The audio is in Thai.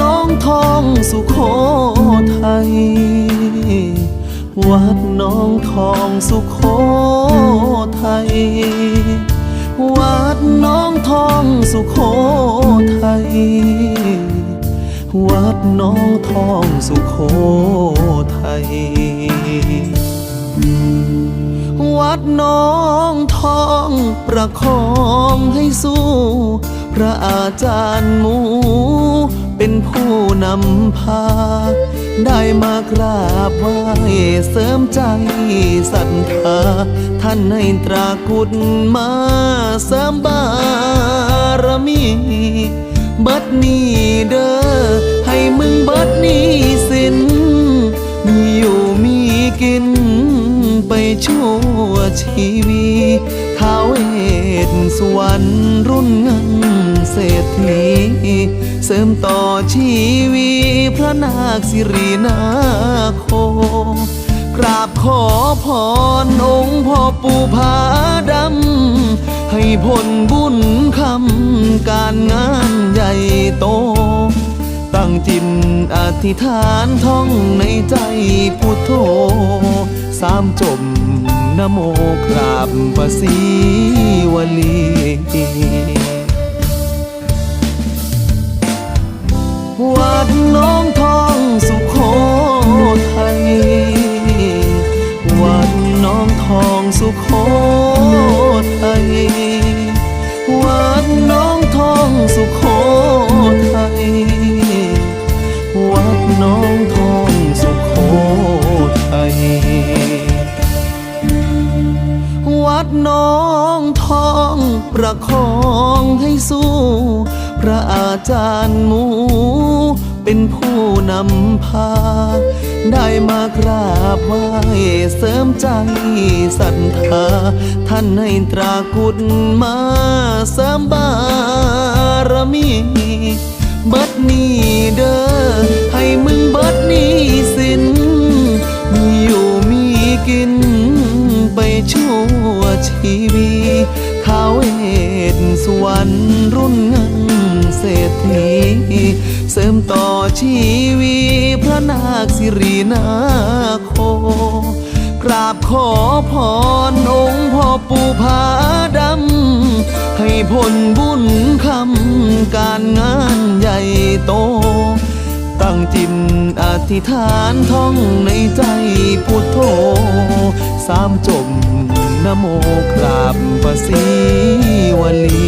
น้องทองสุโขทัย วัดน้องทองสุโขทัย วัดน้องทองสุโขทัย วัดน้องทองสุโขทัย วัดน้องทองประคองให้สู้ พระอาจารย์หมู เป็นผู้นำพา ได้มากราบไหว้เสริมใจศรัทธา ท่านให้ตรากุดมาเสริมบารมีบิดนี้เด้อให้มึงบิดนี้สิน มีอยู่มีกินไปชั่วชีวี ท้าวเวทสวรรค์รุ่นเงินเศรษฐี เสริมต่อชีวีพระนาคสิรินาโค กราบขอพรองค์พ่อปู่ผาดำ ให้ผลบุญคำการงานใหญ่โต ตั้งจิตอธิษฐานท่องในใจพุทโธสามจบ นโมกราบพระศรีวลีวัดน้องทองสุขโขทัยวัดน้องทองสุขโขทัยวัดน้องทองสุขโขทัยวัดน้อง ประคองให้สู้ พระอาจารย์หมู เป็นผู้นำพา ได้มากราบไหว้เสริมใจศรัทธา ท่านให้ตรากุดมาเสริมบารมีเบิดนี้เด้อให้มึงเบิดนี้สิน มีอยู่มีกินไปชั่วชีวี ท้าวเวทสวรรค์รุ่นเงินเศรษฐี เสริมต่อชีวีพระนาคสิรินาโค กราบขอพรองค์พ่อปู่ผาดำ ให้ผลบุญคำการงานใหญ่โต ตั้งจิตอธิษฐานท่องในใจพุทโธสามจบ นโมกราบประสีวลี